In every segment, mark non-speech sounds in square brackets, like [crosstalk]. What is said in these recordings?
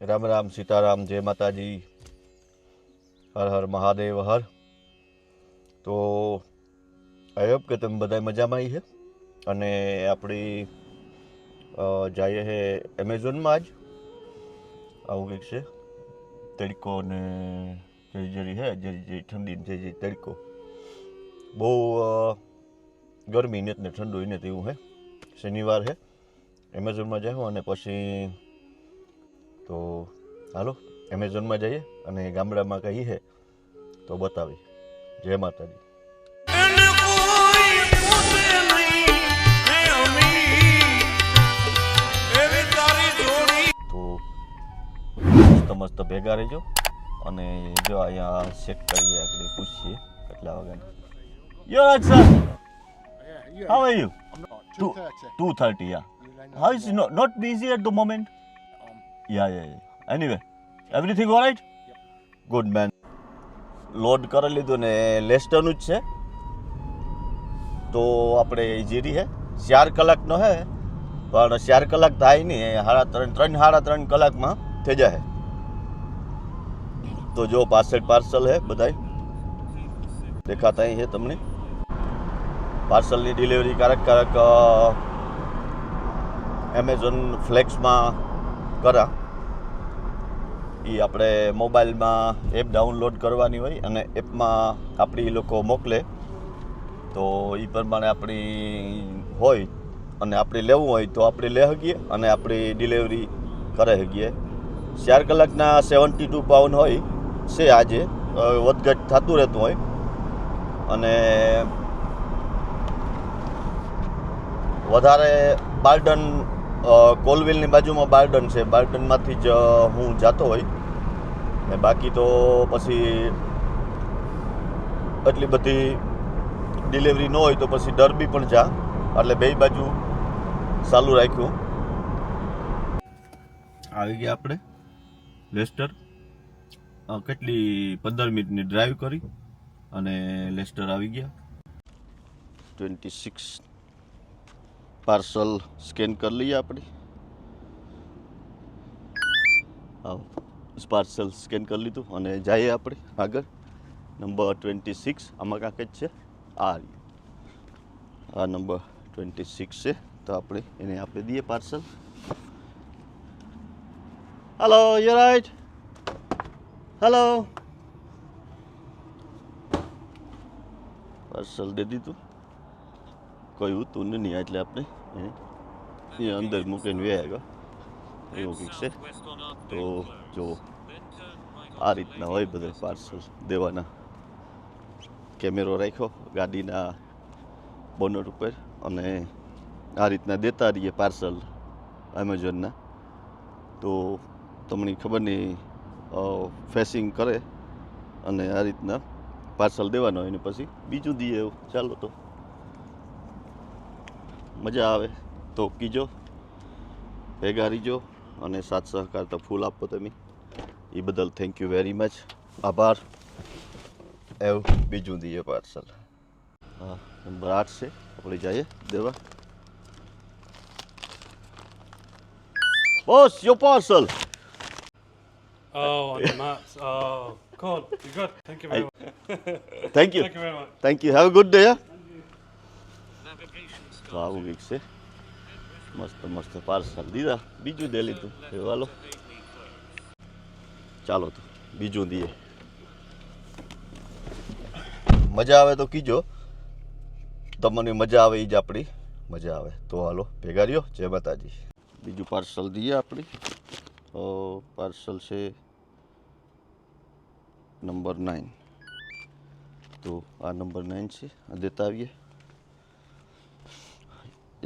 રામ રામ સીતારામ, જય માતાજી, હર હર મહાદેવ, હર. તો હોપ કે તમે બધા મજામાં આવી છે અને આપણી જઈએ છે એમેઝોનમાં જ આવું કંઈક છે. તડકો ને જરી જરી હે, જરી જરી ઠંડી જરી જરી તડકો. બહુ ગરમી ને ને ઠંડુ ને તેવું હે. શનિવાર છે એમેઝોનમાં જાઉં અને પછી તો હાલો એમેઝોનમાં જઈએ અને ગામડામાં કહીએ છે તો બતાવી જય માતાજી. એને કોઈ પૂછે નહીં હે અમી એવી તારી જોડી. તો મસ્ત મસ્ત ભેગા રહેજો અને જો અહીંયા ચેક કરીએ આપણે પૂછીએ કેટલા વાગ્યાની. Yo Raj sir Yeah, yeah. How are you I'm not. Two- 230. Two thirty ya You know, how is not the busy ya ya ya anyway everything alright good man load કરી લીધું ને લેસ્ટરનું જ છે. તો આપણે જીરી હે ચાર કલાકનો હે પણ ચાર કલાક થાય નહીં સાડા ત્રણ ત્રણ સાડા ત્રણ કલાકમાં થઈ જાય તો જો પાર્સલ પાર્સલ હે બધાય. દેખાતા છે તમને. પાર્સલની ડિલિવરી ક્યારેક ક્યારેક એમેઝોન ફ્લેક્સમાં કરા. એ આપણે મોબાઈલમાં એપ ડાઉનલોડ કરવાની હોય અને એપમાં આપણી લોકો મોકલે. તો એ પ્રમાણે આપણી હોય અને આપણે લેવું હોય તો આપણે લઈ શકીએ અને આપણી ડિલિવરી કરી શકીએ ચાર કલાકના સેવન્ટી ટુ પાઉન્ડ હોય છે આજે. વધઘટ થતું રહેતું હોય. અને વધારે બાર્ડન કોલવિલની બાજુમાં બાર્ડન છે. બાર્ડનમાંથી જ હું જાતો હોય. ને બાકી તો પછી એટલી બધી ડિલિવરી ન હોય તો પછી ડરબી પણ જા. એટલે બે બાજુ ચાલુ રાખ્યું. આવી ગયા આપણે. લેસ્ટર. કેટલી પંદર મિનિટની ડ્રાઈવ કરી. અને લેસ્ટર આવી ગયા. ટ્વેન્ટી સિક્સ પાર્સલ સ્કેન કરી લઈએ આપણે. પાર્સલ સ્કેન કરી લીધું અને જઈએ આપણે આગળ. નંબર ટ્વેન્ટી સિક્સ, આમાં કાંક જ છે. આ આ નંબર ટ્વેન્ટી સિક્સ છે, તો આપણે એને આપી દઈએ parcel. Hello you right hello parcel દે દીધું. કોઈ ઉતું નહીં એટલે આપણે એને એ અંદર મૂકીને વ્યા એવું કંઈક છે? તો જો, આ રીતના હોય બધા પાર્સલ દેવાના. કેમેરો રાખ્યો, ગાડીના બોનટ ઉપર અને આ રીતના દેતા રહીએ પાર્સલ એમેઝોનના તો તમને ખબર નહીં ફેસિંગ કરે અને આ રીતના પાર્સલ દેવાનો હોય ને પછી બીજું દઈએ એવું. ચાલો તો. મજા આવે તો કીજો ભેગા રહીજો અને સાથ સહકાર તો ફૂલ આપો તમે એ બદલ થેન્ક યુ વેરી મચ આભાર એવું બીજું દઈએ પાર્સલ હા નંબર આઠ છે આપણે જઈએ દેવા boss your parcel Oh, on the maps. Oh, cool. You're good. Thank you very much. Thank you Thank you very much. Thank you have good day આવું કંઈક છે મસ્ત મસ્ત પાર્સલ દીધા બીજું દે લીધું વાલો ચાલો તો બીજું દઈએ મજા આવે તો કીજો તમને મજા આવે એ જ આપણી મજા આવે તો હાલો ભેગા રહ્યો જય માતાજી બીજું પાર્સલ દઈએ આપણી પાર્સલ છે નંબર નાઇન તો આ નંબર નાઇન છે આ દેતા આવીએ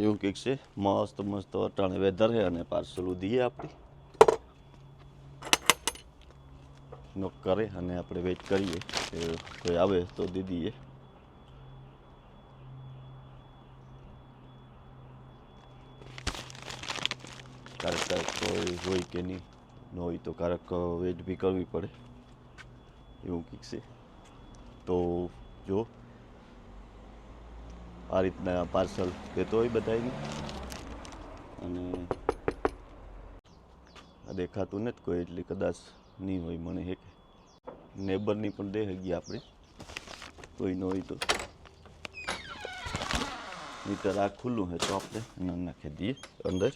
એવું કંઈક છે? મસ્ત મસ્ત અટાણે વેધર છે અને પાર્સલ દઈએ આપણે. નોક કરે અને આપણે વેઇટ કરીએ. કે કોઈ આવે તો દઈ દઈએ ક્યારેક ક્યારેક કોઈ હોય કે નહીં, ન હોય તો ક્યારેક વેઇટ બી કરવી પડે. એવું કંઈક છે. તો જો આ રીતના પાર્સલ કહેતો હોય બધાને અને આ દેખાતું નથી કોઈ, એટલે કદાચ નહીં હોય મને હે નેબરની પણ દે ગયા આપણે કોઈ ન હોય તો. મીટર આ ખુલ્લું હોય તો આપણે એને નાખી દઈએ અંદર.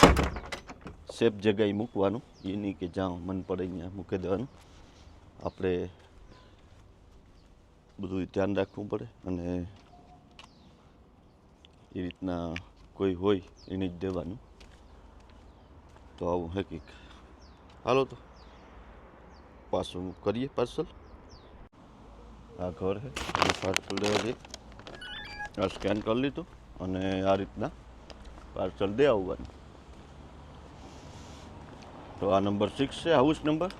સેફ જગ્યાએ મૂકવાનું. એ નહીં કે જ્યાં મન પડે અહીંયા મૂકી દેવાનું. આપણે બધું ધ્યાન રાખવું પડે અને એ રીતના કોઈ હોય એને જ દેવાનું. તો આવું હકીક. હાલો તો, પાછું કરીએ પાર્સલ. આ ઘર છે પાર્સલ દેવા જઈએ. આ સ્કેન કરી લીધું અને આ રીતના પાર્સલ દે આવવાનું. તો આ નંબર સિક્સ છે હાઉસ નંબર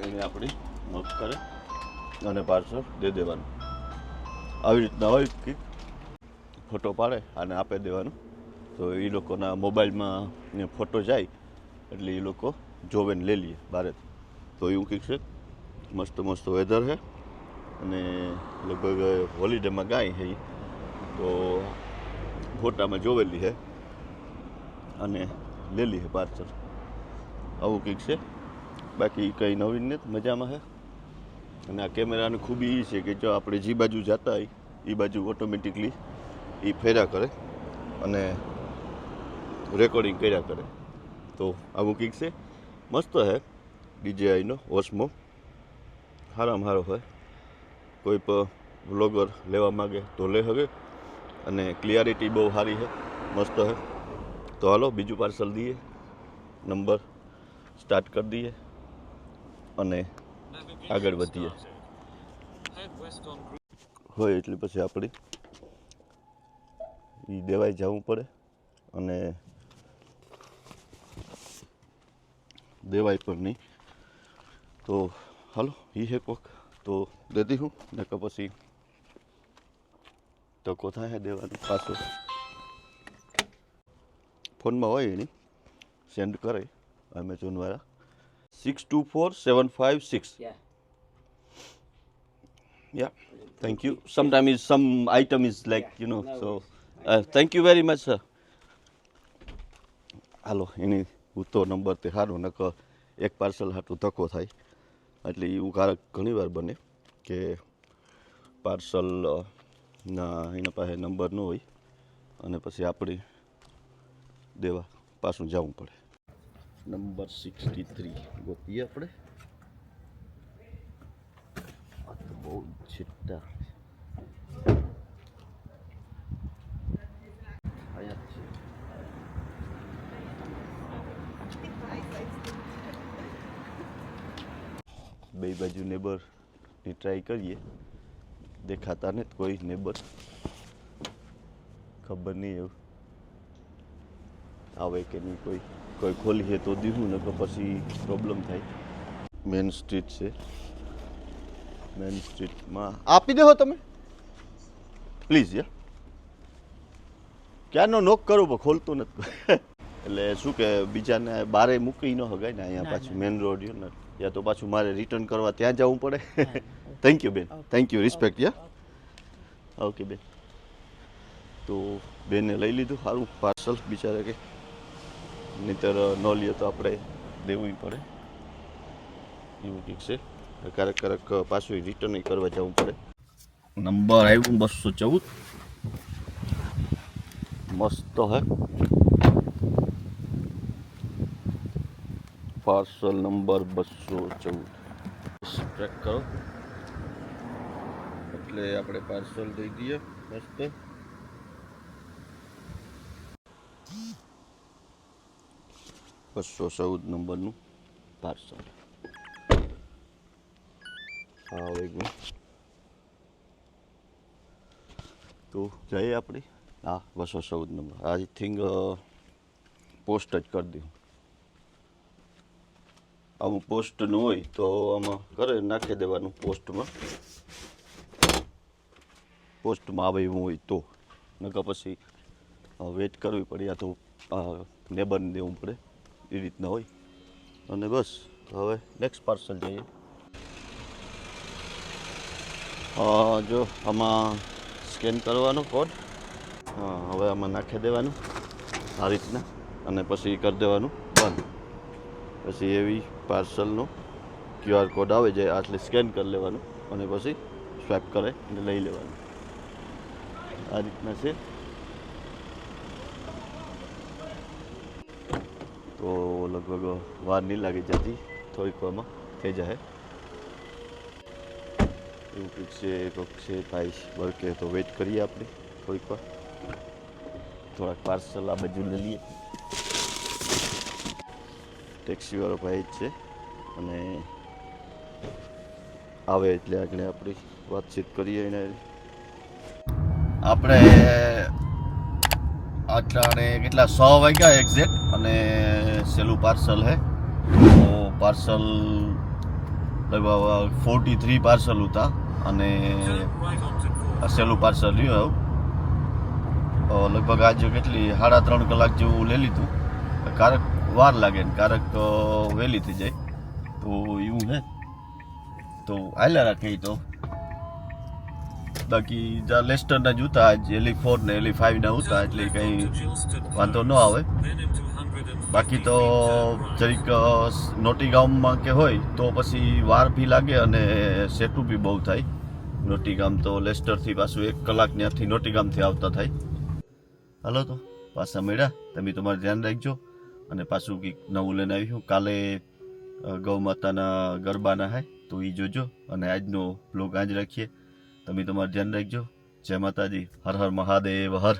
એને આપણી નોટ કરે અને પાર્સલ દે દેવાનું. આવી રીતના હોય કે ફોટો પાડે અને આપી દેવાનું. તો એ લોકોના મોબાઈલમાં ફોટો જાય એટલે એ લોકો જોવે ને લઈ લઈએ બારે તો એવું કંઈક છે. મસ્ત મસ્ત વેધર છે. અને લગભગ હોલિડેમાં ગાય છે. તો ફોટામાં જોવેલી છે અને લેલી છે પાર્સલ. આવું કંઈક છે. બાકી કંઈ નવીન નથી. મજામાં છે. અને આ કેમેરાની ખૂબી એ છે કે જો આપણે જે બાજુ જતા હોય એ બાજુ ઓટોમેટિકલી એ ફેર્યા કરે અને રેકોર્ડિંગ કર્યા કરે. તો આવું કંઈક છે. મસ્ત હે ડીજેઆઈનો ઓસમો સારામાં સારો હોય. કોઈ પણ વ્લોગર લેવા માગે તો લે હવે. અને ક્લિયરિટી બહુ સારી છે મસ્ત છે તો હાલો બીજું પાર્સલ દઈએ. નંબર સ્ટાર્ટ કરી દઈએ. અને આગળ વધીએ. હોય એટલે પછી આપણે. એ દેવાઈ જવું પડે અને દેવાય પણ નહીં તો હાલો એ હે કોક તો દેતી હું ને કે પછી તકો થાય દેવાનું પાછું ફોનમાં હોય એની સેન્ડ કરે એમેઝોનવાળા six two four seven five six Yeah. Thank thank you. Sometimes some item is like Yeah, you know. so, worries. You very much sir હાલો, એની ઉતો નંબર તે સારો નક એક પાર્સલ હાટું ધક્કો થાય. એટલે એવું કારક ઘણીવાર બને કે પાર્સલ એના પાસે નંબર ન હોય અને પછી આપણે દેવા પાછું જવું પડે. નંબર સિક્સટી થ્રી ગોતીએ આપણે. બહુ છેટા આયા જ છે બે બાજુ નેબરની ટ્રાય કરીએ. દેખાતા ને કોઈ નેબર. ખબર નહીં એવું. આવે કે નહીં કોઈ. કોઈ ખોલીએ તો દીધું ને તો પછી પ્રોબ્લેમ થાય. મેન સ્ટ્રીટ છે. મેન સ્ટ્રીટમાં આપી દેહો તમે. પ્લીઝ યા ક્યારનો નોક કરું પણ ખોલતું નથી. [laughs] એટલે શું કે બીજાને બારે મૂકી ન હગાય ને અહીંયા પાછું મેન રોડ ને યા તો પાછું મારે રિટર્ન કરવા ત્યાં જવું પડે. થેન્ક યુ બેન. Thank you respect ya. Okay બેન. તો બેને લઈ લીધું સારું પાર્સલ બિચારા કે. નહીતર ન લઈએ તો આપણે દેવું પડે. એવું કંઈક છે. ક્યારેક ક્યારેક પાછું રિટર્ન કરવા જવું પડે. નંબર આવ્યું બસો ચૌદ. મસ્ત હે. પાર્સલ નંબર બસો ચૌદ. ટ્રેક કરો. એટલે આપણે પાર્સલ દઈ દઈએ. મસ્ત. બસો ચૌદ નંબરનું પાર્સલ. આવી ગયું તો જઈએ આપણે? હા, બસો ચૌદ નંબર. આઈ થિંક પોસ્ટ જ કરી દઉં. આવું પોસ્ટ ન હોય તો આમાં કરે નાખી દેવાનું પોસ્ટમાં પોસ્ટમાં આવે એવું હોય તો. નકા પછી વેટ કરવી પડે યા તો નેબરને દેવું પડે. એ રીતના હોય. અને બસ, હવે નેક્સ્ટ પાર્સલ જઈએ. જો, આમાં સ્કેન કરવાનો કોડ હવે આમાં નાખી દેવાનું. આ રીતના. અને પછી કરી દેવાનું બંધ. પછી એવી પાર્સલનો ક્યુઆર કોડ આવે જે આટલે સ્કેન કરી લેવાનું અને પછી સ્વેપ કરે અને લઈ લેવાનું. આ રીતના છે. તો લગભગ વાર નહીં લાગી જતી થોડીક વારમાં થઈ જાય એવું કંઈક છે કંઈક છે ભાઈ વર્કે તો વેઇટ કરીએ આપણે થોડીક વાર. થોડાક પાર્સલ આ બાજુ લઈ લઈએ. ટેક્સીવાળો ભાઈ જ છે. અને આવે એટલે આગળ આપણી વાતચીત કરીએ એને આપણે અટાણે કેટલા, સો વાગ્યા એક્ઝેક્ટ અને સેલું પાર્સલ હે. પાર્સલ લગભગ ફોર્ટી થ્રી પાર્સલ હતા અને આ સહેલું પાર્સલ રહ્યું લગભગ આજે કેટલી, સાડા ત્રણ કલાક જેવું લઈ લીધું. કારક વાર લાગે ને કારક તો વહેલી થઈ જાય. તો એવું હે. તો આયલા રાખે તો. બાકી જ્યાં લેસ્ટરના જૂતા આજ એલી ફોર ને એલી ફાઈવના હતા એટલે કંઈ વાંધો ન આવે. બાકી તો જરીક નોટી ગામમાં કે હોય, તો પછી વાર બી લાગે અને સેટું બી બહુ થાય. નોટી ગામ તો લેસ્ટરથી પાછું એક કલાક ત્યાંથી નોટી ગામથી આવતા થાય. હાલો તો, પાછા મળ્યા. તમે તમારું ધ્યાન રાખજો. અને પાછું કંઈક નવું લઈને આવ્યું. કાલે ગૌ માતાના ગરબાના હે, તો એ જોજો. અને આજનો બ્લોગ આજ રાખીએ. તમે તમારું ધ્યાન રાખજો. જય માતાજી. હર હર મહાદેવ, હર.